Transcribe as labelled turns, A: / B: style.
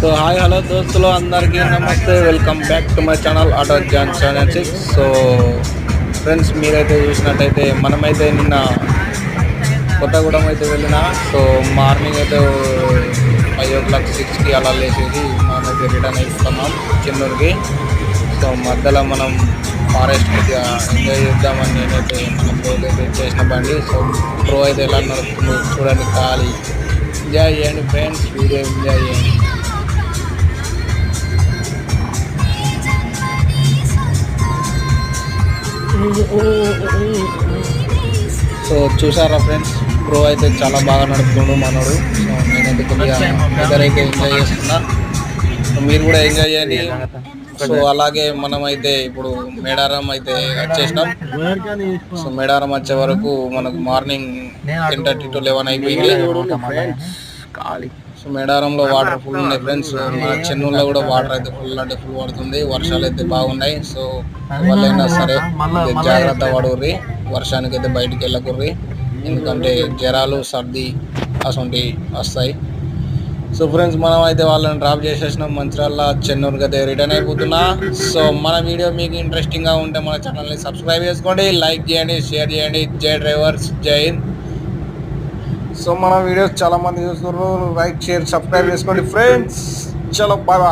A: So hi hello దోస్తులు అందరికీ నమస్తే welcome back to my channel auto John seven six so friends మీరైతే చూసినట్టయితే మనమైతే నిన్న కొత్తగూడెం అయితే వెళ్ళిన. సో మార్నింగ్ అయితే ఫైవ్ ఓ క్లాక్ సిక్స్కి అలా లేచేసి మనమైతే రిటర్న్ అయిపోతున్నాం చెన్నూరుకి. సో మధ్యలో మనం ఫారెస్ట్ కొద్దిగా ఎంజాయ్ చేద్దామని నేనైతే మన బ్రోకి అయితే చేసిన బండి. సో ప్రో అయితే ఎలా నడుస్తుందో చూడండి ఖాళీ. ఎంజాయ్ చేయండి ఫ్రెండ్స్ వీడియో ఎంజాయ్ చేయండి. సో చూసారా ఫ్రెండ్స్ ప్రో అయితే చాలా బాగా నడుపుతున్నాడు మనోడు. సో నేనైతే కొద్దిగా వెదర్ అయితే ఎంజాయ్ చేస్తున్నా. మీరు కూడా ఎంజాయ్ చేయండి. సో అలాగే మనం అయితే ఇప్పుడు మేడారం అయితే వచ్చేసినాం సో మేడారం వచ్చే వరకు మనకు morning ten thirty to eleven అయిపోయింది. సో మేడారంలో వాటర్ ఫుల్ ఉన్నాయి ఫ్రెండ్స్ మన చెన్నూరులో కూడా వాటర్ అయితే ఫుల్ అంటే ఫుల్ పడుతుంది. వర్షాలు అయితే బాగున్నాయి. సో వాళ్ళైనా సరే జాగ్రత్త పడుర్రి. వర్షానికి అయితే బయటికి వెళ్ళకుర్రి. ఎందుకంటే జ్వరాలు సర్ది అసొంటి వస్తాయి. సో ఫ్రెండ్స్ మనం అయితే వాళ్ళని డ్రాప్ చేసేసినాం. మంచిర్యాల చెన్నూరుకి అయితే రిటర్న్ అయిపోతున్నా. సో మన వీడియో మీకు ఇంట్రెస్టింగ్గా ఉంటే మన ఛానల్ని సబ్స్క్రైబ్ చేసుకోండి. లైక్ చేయండి షేర్ చేయండి. జై డ్రైవర్స్. జై హింద్. సో మన వీడియోస్ చాలా మంది చూస్తున్నారు. లైక్ షేర్ సబ్స్క్రైబ్ చేసుకోండి. ఫ్రెండ్స్ చలో బాయ్ బాయ్